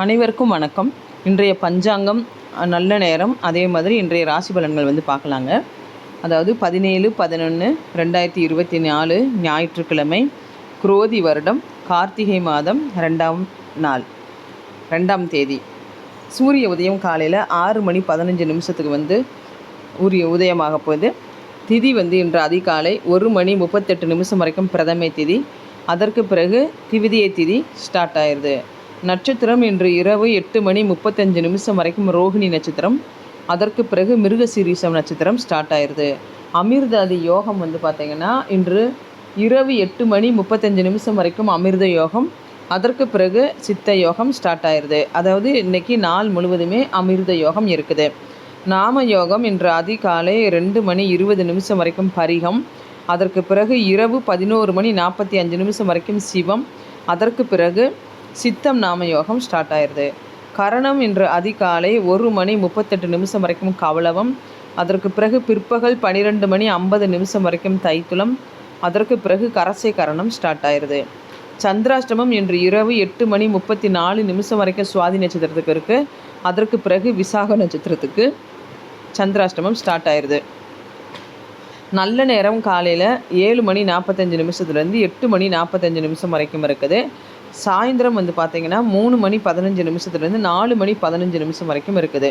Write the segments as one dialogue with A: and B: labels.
A: அனைவருக்கும் வணக்கம். இன்றைய பஞ்சாங்கம் நல்ல நேரம் அதே மாதிரி இன்றைய ராசி பலன்கள் வந்து பார்க்கலாங்க. அதாவது பதினேழு பதினொன்று ரெண்டாயிரத்தி இருபத்தி நாலு ஞாயிற்றுக்கிழமை குரோதி வருடம் கார்த்திகை மாதம் ரெண்டாம் நாள் ரெண்டாம் தேதி. சூரிய உதயம் காலையில் ஆறு மணி பதினஞ்சு நிமிஷத்துக்கு வந்து உரிய உதயமாக போகுது. திதி வந்து இன்று அதிகாலை ஒரு மணி முப்பத்தெட்டு நிமிஷம் வரைக்கும் பிரதமை திதி. அதற்கு பிறகு திவிதியை திதி ஸ்டார்ட் ஆயிடுது. நட்சத்திரம் இன்று இரவு எட்டு மணி முப்பத்தஞ்சு நிமிஷம் வரைக்கும் ரோகிணி நட்சத்திரம். அதற்கு பிறகு மிருகசீரிசம் நட்சத்திரம் ஸ்டார்ட் ஆயிடுது அமிர்தாதி யோகம் வந்து பார்த்திங்கன்னா இன்று இரவு எட்டு மணி முப்பத்தஞ்சு நிமிஷம் வரைக்கும் அமிர்த யோகம். அதற்கு பிறகு சித்த யோகம் ஸ்டார்ட் ஆயிடுது அதாவது இன்னைக்கு நாள் முழுவதுமே அமிர்த யோகம் இருக்குது. நாம யோகம் இன்று அதிகாலை ரெண்டு மணி இருபது நிமிஷம் வரைக்கும் பரிகம். அதற்கு பிறகு இரவு பதினோரு மணி நாற்பத்தி அஞ்சு நிமிஷம் வரைக்கும் சிவம். அதற்கு பிறகு சித்தம் நாம யோகம் ஸ்டார்ட் ஆயிடுது கரணம் இன்று அதிகாலை ஒரு மணி முப்பத்தெட்டு நிமிஷம் வரைக்கும் கவலவம். அதற்கு பிறகு பிற்பகல் பனிரெண்டு மணி ஐம்பது நிமிஷம் வரைக்கும் தைத்துளம். அதற்கு பிறகு கரசை கரணம் ஸ்டார்ட் ஆயிடுது சந்திராஷ்டமம் இன்று இரவு எட்டு மணி முப்பத்தி நாலு நிமிஷம் வரைக்கும் சுவாதி நட்சத்திரத்துக்கு இருக்குது அதற்கு பிறகு விசாக நட்சத்திரத்துக்கு சந்திராஷ்டமம் ஸ்டார்ட் ஆயிடுது நல்ல நேரம் காலையில் ஏழு மணி நாற்பத்தஞ்சு நிமிஷத்துலேருந்து எட்டு மணி நாற்பத்தஞ்சு நிமிஷம் வரைக்கும் இருக்குது. சாயந்தரம் வந்து பார்த்திங்கன்னா மூணு மணி பதினஞ்சு நிமிஷத்துலேருந்து நாலு மணி பதினஞ்சு நிமிஷம் வரைக்கும் இருக்குது.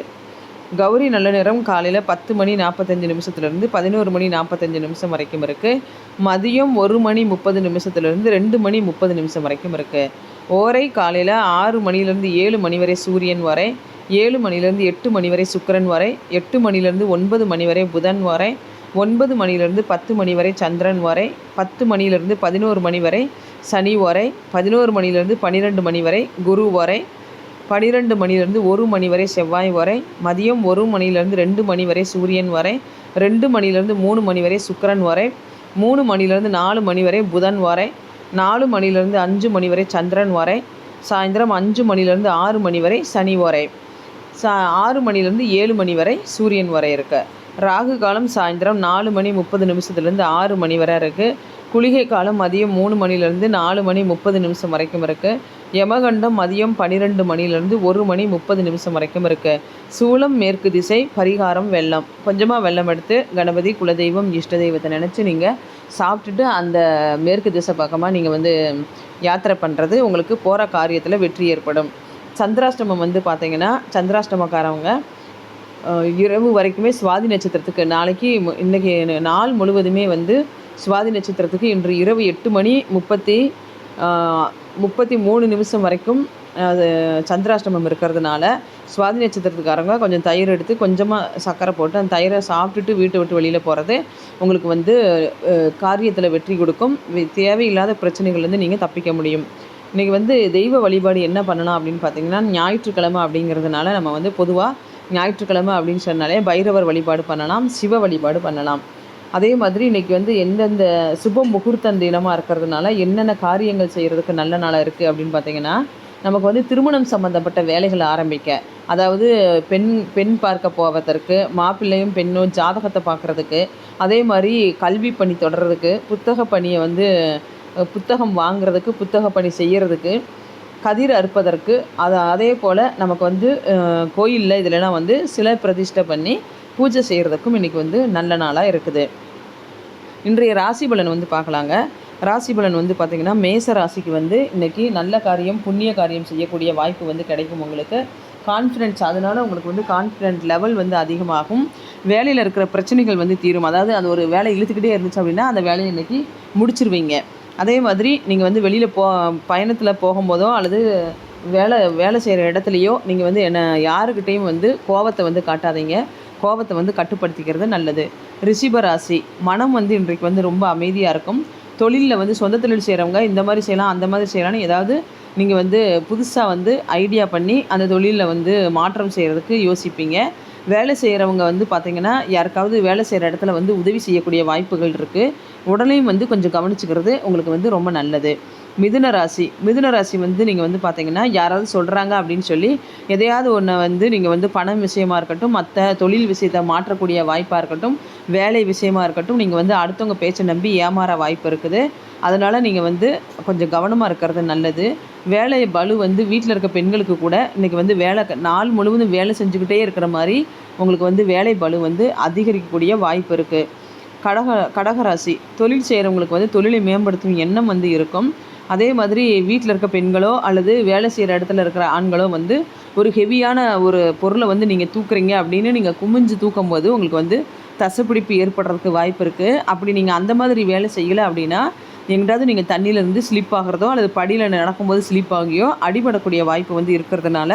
A: கௌரி நல்ல நேரம் காலையில் பத்து மணி நாற்பத்தஞ்சு நிமிஷத்துலேருந்து பதினோரு மணி நாற்பத்தஞ்சு நிமிஷம் வரைக்கும் இருக்குது மதியம் ஒரு மணி முப்பது நிமிஷத்துலேருந்து ரெண்டு மணி முப்பது நிமிஷம் வரைக்கும் இருக்குது ஓரை காலையில் ஆறு மணிலேருந்து ஏழு மணி வரை சூரியன் வரை ஏழு மணிலேருந்து எட்டு மணி வரை சுக்கரன் வரை எட்டு மணிலேருந்து ஒன்பது மணி வரை புதன் வரை ஒன்பது மணிலேருந்து பத்து மணி வரை சந்திரன் வரை பத்து மணிலேருந்து பதினோரு மணி வரை சனி வரை பதினோரு மணிலேருந்து பன்னிரெண்டு மணி வரை குரு வரை பன்னிரெண்டு மணிலேருந்து ஒரு மணி வரை செவ்வாய் வரை மதியம் ஒரு மணிலேருந்து ரெண்டு மணி வரை சூரியன் வரை ரெண்டு மணிலேருந்து மூணு மணி வரை சுக்கிரன் வரை மூணு மணிலேருந்து நாலு மணி வரை புதன் வரை நாலு மணிலேருந்து அஞ்சு மணி வரை சந்திரன் வரை சாயந்தரம் அஞ்சு மணிலேருந்து ஆறு மணி வரை சனி வரை. சா ஆறு மணிலேருந்து ஏழு மணி வரை சூரியன் வரை இருக்கு. ராகு காலம் சாயந்தரம் நாலு மணி முப்பது நிமிஷத்துலேருந்து ஆறு மணி வரை இருக்குது குளிகை காலம் மதியம் மூணு மணிலேருந்து நாலு மணி முப்பது நிமிஷம் வரைக்கும் இருக்குது யமகண்டம் மதியம் பன்னிரெண்டு மணிலேருந்து ஒரு மணி முப்பது நிமிஷம் வரைக்கும் இருக்குது சூளம் மேற்கு திசை பரிகாரம் வெள்ளம். கொஞ்சமாக வெள்ளம் எடுத்து கணபதி குலதெய்வம் இஷ்ட தெய்வத்தை நினச்சி நீங்கள் சாப்பிட்டுட்டு அந்த மேற்கு திசை பக்கமாக நீங்கள் வந்து யாத்திரை பண்ணுறது உங்களுக்கு போகிற காரியத்தில் வெற்றி ஏற்படும். சந்திராஷ்டமம் வந்து பார்த்தீங்கன்னா சந்திராஷ்டமக்காரவங்க இரவு வரைக்குமே சுவாதி நட்சத்திரத்துக்கு நாளைக்கு இன்றைக்கி இன்னைக்கு நாள் முழுவதுமே வந்து சுவாதி நட்சத்திரத்துக்கு இன்று இரவு எட்டு மணி முப்பத்தி முப்பத்தி மூணு நிமிஷம் வரைக்கும் அது சந்திராஷ்டமம் இருக்கிறதுனால சுவாதி நட்சத்திரத்துக்காரங்க கொஞ்சம் தயிர் எடுத்து கொஞ்சமாக சர்க்கரை போட்டு அந்த தயிரை சாப்பிட்டுட்டு வீட்டை விட்டு வெளியில் போகிறது உங்களுக்கு வந்து காரியத்தில் வெற்றி கொடுக்கும். தேவையில்லாத பிரச்சனைகள்லேருந்து நீங்கள் தப்பிக்க முடியும். இன்றைக்கி வந்து தெய்வ வழிபாடு என்ன பண்ணலாம் அப்படின்னு பார்த்தீங்கன்னா ஞாயிற்றுக்கிழமை அப்படிங்கிறதுனால நம்ம வந்து பொதுவாக ஞாயிற்றுக்கிழமை அப்படின்னு சொன்னாலே பைரவர் வழிபாடு பண்ணலாம் சிவ வழிபாடு பண்ணலாம். அதே மாதிரி இன்றைக்கி வந்து எந்தெந்த சுப முகூர்த்த தினமாக இருக்கிறதுனால என்னென்ன காரியங்கள் செய்கிறதுக்கு நல்ல நாளாக இருக்குது அப்படின்னு பார்த்தீங்கன்னா நமக்கு வந்து திருமணம் சம்மந்தப்பட்ட வேலைகளை ஆரம்பிக்க அதாவது பெண் பெண் பார்க்க போவதற்கு மாப்பிள்ளையும் பெண்ணும் ஜாதகத்தை பார்க்குறதுக்கு அதே மாதிரி கல்வி பணி தொடர்றதுக்கு புத்தக பணியை வந்து புத்தகம் வாங்குறதுக்கு புத்தக பணி செய்கிறதுக்கு கதிர் அறுப்பதற்கு அது அதே போல் நமக்கு வந்து கோயிலில் இதிலலாம் வந்து சிலை பிரதிஷ்டை பண்ணி பூஜை செய்கிறதுக்கும் இன்றைக்கி வந்து நல்ல நாளாக இருக்குது. இன்றைய ராசி பலன் வந்து பார்க்கலாங்க. ராசி பலன் வந்து பார்த்திங்கன்னா மேச ராசிக்கு வந்து இன்றைக்கி நல்ல காரியம் புண்ணிய காரியம் செய்யக்கூடிய வாய்ப்பு வந்து கிடைக்கும் உங்களுக்கு. கான்ஃபிடென்ஸ் அதனால் உங்களுக்கு வந்து கான்ஃபிடென்ட் லெவல் வந்து அதிகமாகும். வேலையில் இருக்கிற பிரச்சனைகள் வந்து தீரும். அதாவது அது ஒரு வேலை இழுத்துக்கிட்டே இருந்துச்சு அப்படின்னா அந்த வேலையை இன்றைக்கி முடிச்சிருவீங்க. அதே மாதிரி நீங்கள் வந்து வெளியில் போ பயணத்தில் போகும்போதோ அல்லது வேலை வேலை செய்கிற இடத்துலையோ நீங்கள் வந்து என்ன யாருக்கிட்டேயும் வந்து கோவத்தை வந்து காட்டாதீங்க. கோபத்தை வந்து கட்டுப்படுத்திக்கிறது நல்லது. ரிஷிபராசி மனம் வந்து இன்றைக்கு வந்து ரொம்ப அமைதியாக இருக்கும். தொழிலில் வந்து சொந்த தொழில் செய்கிறவங்க இந்த மாதிரி செய்யலாம் அந்த மாதிரி செய்யலாம்னு ஏதாவது நீங்கள் வந்து புதுசாக வந்து ஐடியா பண்ணி அந்த தொழிலில் வந்து மாற்றம் செய்கிறதுக்கு யோசிப்பீங்க. வேலை செய்கிறவங்க வந்து பார்த்திங்கன்னா யாருக்காவது வேலை செய்கிற இடத்துல வந்து உதவி செய்யக்கூடிய வாய்ப்புகள் இருக்குது உடலையும் வந்து கொஞ்சம் கவனிச்சுக்கிறது உங்களுக்கு வந்து ரொம்ப நல்லது. மிதுன ராசி. மிதுன ராசி வந்து நீங்கள் வந்து பார்த்தீங்கன்னா யாராவது சொல்கிறாங்க அப்படின்னு சொல்லி எதையாவது ஒன்றை வந்து நீங்கள் வந்து பணம் விஷயமா இருக்கட்டும் மற்ற தொழில் விஷயத்தை மாற்றக்கூடிய வாய்ப்பாக இருக்கட்டும் வேலை விஷயமா இருக்கட்டும் நீங்கள் வந்து அடுத்தவங்க பேச்சை நம்பி ஏமாற வாய்ப்பு இருக்குது. அதனால் நீங்கள் வந்து கொஞ்சம் கவனமாக இருக்கிறது நல்லது. வேலை பலு வந்து வீட்டில் இருக்க பெண்களுக்கு கூட இன்றைக்கி வந்து வேலை நாள் முழுவதும் வேலை செஞ்சுக்கிட்டே இருக்கிற மாதிரி உங்களுக்கு வந்து வேலை பலு வந்து அதிகரிக்கக்கூடிய வாய்ப்பு இருக்குது கடக கடகராசி தொழில் செய்கிறவங்களுக்கு வந்து தொழிலை மேம்படுத்தும் எண்ணம் வந்து இருக்கும். அதே மாதிரி வீட்டில் இருக்க பெண்களோ அல்லது வேலை செய்கிற இடத்துல இருக்கிற ஆண்களோ வந்து ஒரு ஹெவியான ஒரு பொருளை வந்து நீங்கள் தூக்குறீங்க அப்படின்னு நீங்கள் குமிஞ்சு தூக்கும் போது உங்களுக்கு வந்து தசைப்பிடிப்பு ஏற்படுறதுக்கு வாய்ப்பு இருக்குது அப்படி நீங்கள் அந்த மாதிரி வேலை செய்யலை அப்படின்னா எங்கிட்டாவது நீங்கள் தண்ணியிலேருந்து ஸ்லிப் ஆகிறதோ அல்லது படியில் நடக்கும்போது ஸ்லிப் ஆகியோ அடிபடக்கூடிய வாய்ப்பு வந்து இருக்கிறதுனால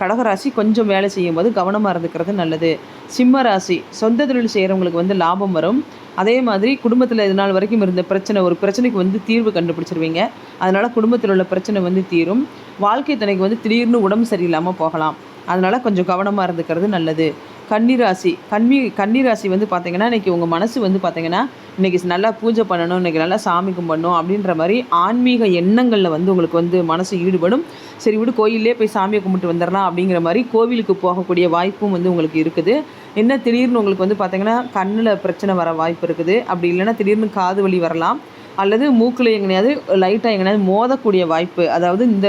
A: கடகராசி கொஞ்சம் வேலை செய்யும்போது கவனமாக இருந்துக்கிறது நல்லது. சிம்ம ராசி சொந்த தொழில் செய்கிறவங்களுக்கு வந்து லாபம் வரும். அதே மாதிரி குடும்பத்தில் இது நாள் வரைக்கும் இருந்த பிரச்சனை ஒரு பிரச்சனைக்கு வந்து தீர்வு கண்டுபிடிச்சிருவீங்க. அதனால் குடும்பத்தில் உள்ள பிரச்சனை வந்து தீரும். வாழ்க்கை துணைக்கு வந்து திடீர்னு உடம்பு சரியில்லாமல் போகலாம். அதனால் கொஞ்சம் கவனமாக இருந்துக்கிறது நல்லது. கன்னிராசி. கண்மி கன்னிராசி வந்து பார்த்தீங்கன்னா இன்றைக்கி உங்கள் மனசு வந்து பார்த்தீங்கன்னா இன்றைக்கி நல்லா பூஜை பண்ணணும் இன்றைக்கி நல்லா சாமி கும்பிடணும் அப்படின்ற மாதிரி ஆன்மீக எண்ணங்களில் வந்து உங்களுக்கு வந்து மனசு ஈடுபடும். சரி விடு கோயிலே போய் சாமியை கும்பிட்டு வந்துடலாம் அப்படிங்கிற மாதிரி கோவிலுக்கு போகக்கூடிய வாய்ப்பும் வந்து உங்களுக்கு இருக்குது. என்ன திடீர்னு உங்களுக்கு வந்து பார்த்திங்கன்னா கண்ணில் பிரச்சனை வர வாய்ப்பு இருக்குது. அப்படி இல்லைன்னா திடீர்னு காது வலி வரலாம். அல்லது மூக்கில் எங்கனையாவது லைட்டாக எங்கனையாவது மோதக்கூடிய வாய்ப்பு. அதாவது இந்த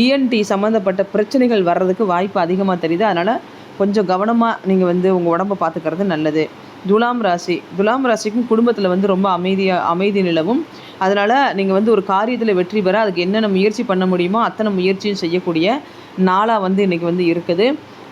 A: இஎன்டி சம்மந்தப்பட்ட பிரச்சனைகள் வர்றதுக்கு வாய்ப்பு அதிகமாக தெரியுது. அதனால் கொஞ்சம் கவனமாக நீங்கள் வந்து உங்கள் உடம்பை பார்த்துக்கிறது நல்லது. துலாம் ராசி. துலாம் ராசிக்கும் குடும்பத்தில் வந்து ரொம்ப அமைதியாக அமைதி நிலவும். அதனால் நீங்கள் வந்து ஒரு காரியத்தில் வெற்றி பெற அதுக்கு என்னென்ன முயற்சி பண்ண முடியுமோ அத்தனை முயற்சியும் செய்யக்கூடிய நாளாக வந்து இன்றைக்கி வந்து இருக்குது.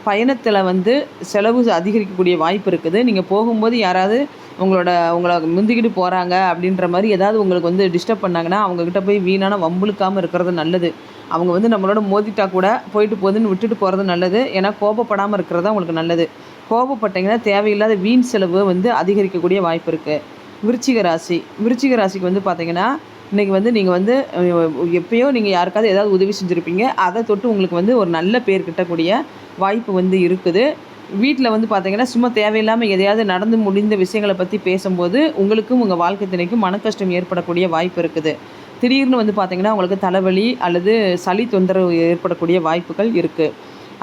A: பயணத்தில் வந்து செலவு அதிகரிக்கக்கூடிய வாய்ப்பு இருக்குது. நீங்கள் போகும்போது யாராவது உங்களோட உங்களை முந்திக்கிட்டு போகிறாங்க அப்படின்ற மாதிரி ஏதாவது உங்களுக்கு வந்து டிஸ்டர்ப் பண்ணாங்கன்னா அவங்கக்கிட்ட போய் வீணான வம்புழுக்காமல் இருக்கிறது நல்லது. அவங்க வந்து நம்மளோட மோதிட்டா கூட போயிட்டு போகுதுன்னு விட்டுட்டு போகிறது நல்லது. ஏன்னா கோபப்படாமல் இருக்கிறது தான் உங்களுக்கு நல்லது. கோபப்பட்டீங்கன்னா தேவையில்லாத வீண் செலவு வந்து அதிகரிக்கக்கூடிய வாய்ப்பு இருக்குது விருச்சிக ராசி. விருச்சிக ராசிக்கு வந்து பார்த்திங்கன்னா இன்றைக்கி வந்து நீங்கள் வந்து எப்பயோ நீங்கள் யாருக்காவது ஏதாவது உதவி செஞ்சுருப்பீங்க. அதை தொட்டு உங்களுக்கு வந்து ஒரு நல்ல பேர் கிட்டக்கூடிய வாய்ப்பு வந்து இருக்குது. வீட்டில் வந்து பார்த்தீங்கன்னா சும்மா தேவையில்லாமல் எதையாவது நடந்து முடிந்த விஷயங்களை பற்றி பேசும்போது உங்களுக்கும் உங்கள் வாழ்க்கை தினைக்கும் மனக்கஷ்டம் ஏற்படக்கூடிய வாய்ப்பு இருக்குது. திடீர்னு வந்து பார்த்தீங்கன்னா உங்களுக்கு தலைவலி அல்லது சளி தொந்தரவு ஏற்படக்கூடிய வாய்ப்புகள் இருக்குது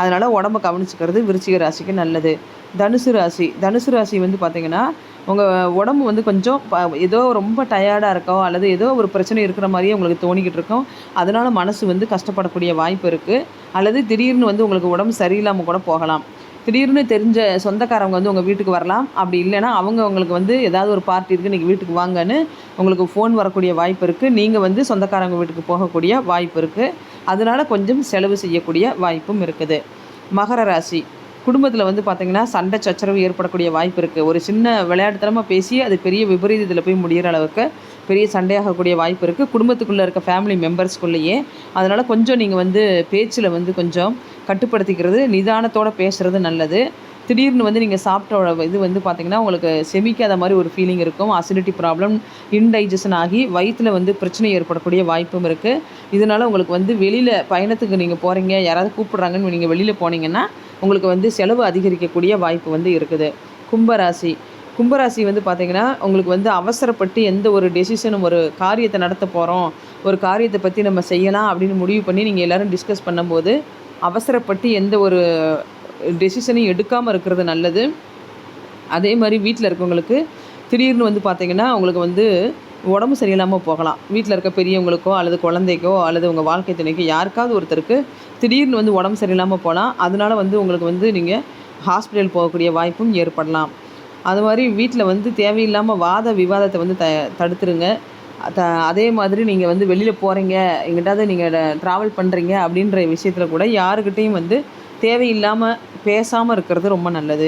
A: அதனால் உடம்ப கவனிச்சுக்கிறது விருச்சிக ராசிக்கு நல்லது. தனுசு ராசி தனுசு ராசி வந்து பார்த்திங்கன்னா உங்கள் உடம்பு வந்து கொஞ்சம் ப ஏதோ ரொம்ப டயர்டாக இருக்கோ அல்லது ஏதோ ஒரு பிரச்சனை இருக்கிற மாதிரியே உங்களுக்கு தோணிக்கிட்டு இருக்கும். அதனால் மனசு வந்து கஷ்டப்படக்கூடிய வாய்ப்பு இருக்குது அல்லது திடீர்னு வந்து உங்களுக்கு உடம்பு சரியில்லாமல் கூட போகலாம். திடீர்னு தெரிஞ்ச சொந்தக்காரவங்க வந்து உங்கள் வீட்டுக்கு வரலாம். அப்படி இல்லைன்னா அவங்க உங்களுக்கு வந்து ஏதாவது ஒரு பார்ட்டி இருக்குது இன்றைக்கி வீட்டுக்கு வாங்கன்னு உங்களுக்கு ஃபோன் வரக்கூடிய வாய்ப்பு இருக்குது நீங்கள் வந்து சொந்தக்காரங்க வீட்டுக்கு போகக்கூடிய வாய்ப்பு இருக்குது அதனால் கொஞ்சம் செலவு செய்யக்கூடிய வாய்ப்பும் இருக்குது. மகர ராசி. குடும்பத்தில் வந்து பார்த்திங்கன்னா சண்டை சச்சரவு ஏற்படக்கூடிய வாய்ப்பு இருக்குது ஒரு சின்ன விளையாட்டுத்தனமாக பேசி அது பெரிய விபரீதத்தில் போய் முடிகிற அளவுக்கு பெரிய சண்டையாகக்கூடிய வாய்ப்பு இருக்குது குடும்பத்துக்குள்ளே இருக்க ஃபேமிலி மெம்பர்ஸ்குள்ளேயே அதனால் கொஞ்சம் நீங்கள் வந்து பேச்சில் வந்து கொஞ்சம் கட்டுப்படுத்திக்கிறது நிதானத்தோடு பேசுகிறது நல்லது. திடீர்னு வந்து நீங்கள் சாப்பிட்ட இது வந்து பார்த்திங்கன்னா உங்களுக்கு செமிக்காத மாதிரி ஒரு ஃபீலிங் இருக்கும். அசிடிட்டி ப்ராப்ளம் இன்டைஜஷன் ஆகி வயிற்றில் வந்து பிரச்சனை ஏற்படக்கூடிய வாய்ப்பும் இருக்குது இதனால் உங்களுக்கு வந்து வெளியில் பயணத்துக்கு நீங்கள் போகிறீங்க யாராவது கூப்பிட்றாங்கன்னு நீங்கள் வெளியில் போனீங்கன்னா உங்களுக்கு வந்து செலவு அதிகரிக்கக்கூடிய வாய்ப்பு வந்து இருக்குது. கும்பராசி. கும்பராசி வந்து பார்த்திங்கன்னா உங்களுக்கு வந்து அவசரப்பட்டு எந்த ஒரு டெசிஷனும் ஒரு காரியத்தை நடத்த போகிறோம் ஒரு காரியத்தை பற்றி நம்ம செய்யலாம் அப்படின்னு முடிவு பண்ணி நீங்கள் எல்லோரும் டிஸ்கஸ் பண்ணும்போது அவசரப்பட்டு எந்த ஒரு டெசிஷனையும் எடுக்காமல் இருக்கிறது நல்லது. அதே மாதிரி வீட்டில் இருக்கவங்களுக்கு திடீர்னு வந்து பார்த்தீங்கன்னா அவங்களுக்கு வந்து உடம்பு சரியில்லாமல் போகலாம். வீட்டில் இருக்க பெரியவங்களுக்கோ அல்லது குழந்தைக்கோ அல்லது உங்கள் வாழ்க்கை துணைக்கோ யாருக்காவது ஒருத்தருக்கு திடீர்னு வந்து உடம்பு சரியில்லாமல் போகலாம் அதனால் வந்து உங்களுக்கு வந்து நீங்கள் ஹாஸ்பிட்டல் போகக்கூடிய வாய்ப்பும் ஏற்படலாம். அது மாதிரி வீட்டில் வந்து தேவையில்லாமல் வாத விவாதத்தை வந்து த தடுத்துருங்க. த அதே மாதிரி நீங்கள் வந்து வெளியில் போகிறீங்க எங்கிட்டாவது நீங்கள் ட்ராவல் பண்ணுறீங்க அப்படின்ற விஷயத்தில் கூட யாருக்கிட்டேயும் வந்து தேவையில்லாமல் பேசாமல் இருக்கிறது ரொம்ப நல்லது.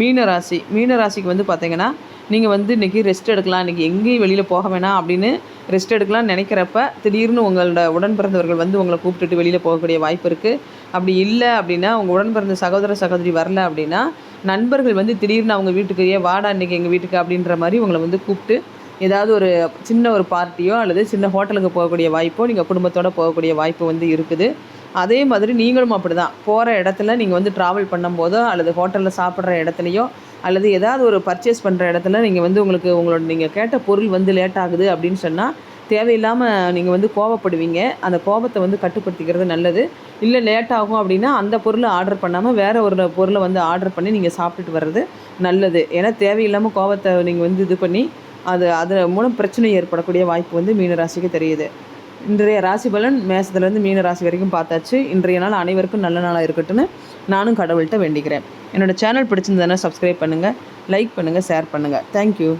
A: மீனராசி மீனராசிக்கு வந்து பார்த்தீங்கன்னா நீங்கள் வந்து இன்றைக்கி ரெஸ்ட் எடுக்கலாம் இன்றைக்கி எங்கேயும் வெளியில் போக வேணாம் அப்படின்னு ரெஸ்ட் எடுக்கலாம்னு நினைக்கிறப்ப திடீர்னு உங்களோட உடன் பிறந்தவர்கள் வந்து உங்களை கூப்பிட்டுட்டு வெளியில் போகக்கூடிய வாய்ப்பு இருக்குது அப்படி இல்லை அப்படின்னா உங்கள் உடன் பிறந்த சகோதர சகோதரி வரல அப்படின்னா நண்பர்கள் வந்து திடீர்னு அவங்க வீட்டுக்கு வாடா இன்றைக்கி எங்கள் வீட்டுக்கு அப்படின்ற மாதிரி உங்களை வந்து கூப்பிட்டு ஏதாவது ஒரு சின்ன ஒரு பார்ட்டியோ அல்லது சின்ன ஹோட்டலுக்கு போகக்கூடிய வாய்ப்போ நீங்கள் குடும்பத்தோடு போகக்கூடிய வாய்ப்பு வந்து இருக்குது. அதே மாதிரி நீங்களும் அப்படி தான் போகிற இடத்துல நீங்கள் வந்து ட்ராவல் பண்ணும்போதோ அல்லது ஹோட்டலில் சாப்பிட்ற இடத்துலையோ அல்லது ஏதாவது ஒரு பர்ச்சேஸ் பண்ணுற இடத்துல நீங்கள் வந்து உங்களுக்கு உங்களோட நீங்கள் கேட்ட பொருள் வந்து லேட் ஆகுது அப்படின்னு சொன்னால் தேவையில்லாமல் நீங்கள் வந்து கோவப்படுவீங்க. அந்த கோபத்தை வந்து கட்டுப்படுத்திக்கிறது நல்லது. இல்லை லேட் ஆகும் அப்படின்னா அந்த பொருளை ஆர்டர் பண்ணாமல் வேறு ஒரு பொருளை வந்து ஆர்டர் பண்ணி நீங்கள் சாப்பிட்டுட்டு வர்றது நல்லது. ஏன்னா தேவையில்லாமல் கோபத்தை நீங்கள் வந்து இது பண்ணி அது அதன் மூலம் பிரச்சனை ஏற்படக்கூடிய வாய்ப்பு வந்து மீனராசிக்கு தெரியுது. இன்றைய ராசி பலன் மேசத்துலேருந்து மீன ராசி வரைக்கும் பார்த்தாச்சு. இன்றைய நாள் அனைவருக்கும் நல்ல நாளாக இருக்கட்டும்னு நானும் கடவுள்கிட்ட வேண்டிக்கிறேன். என்னோடய சேனல் பிடிச்சிருந்ததுன்னா சப்ஸ்கிரைப் பண்ணுங்கள் லைக் பண்ணுங்கள் ஷேர் பண்ணுங்கள் தேங்க்யூ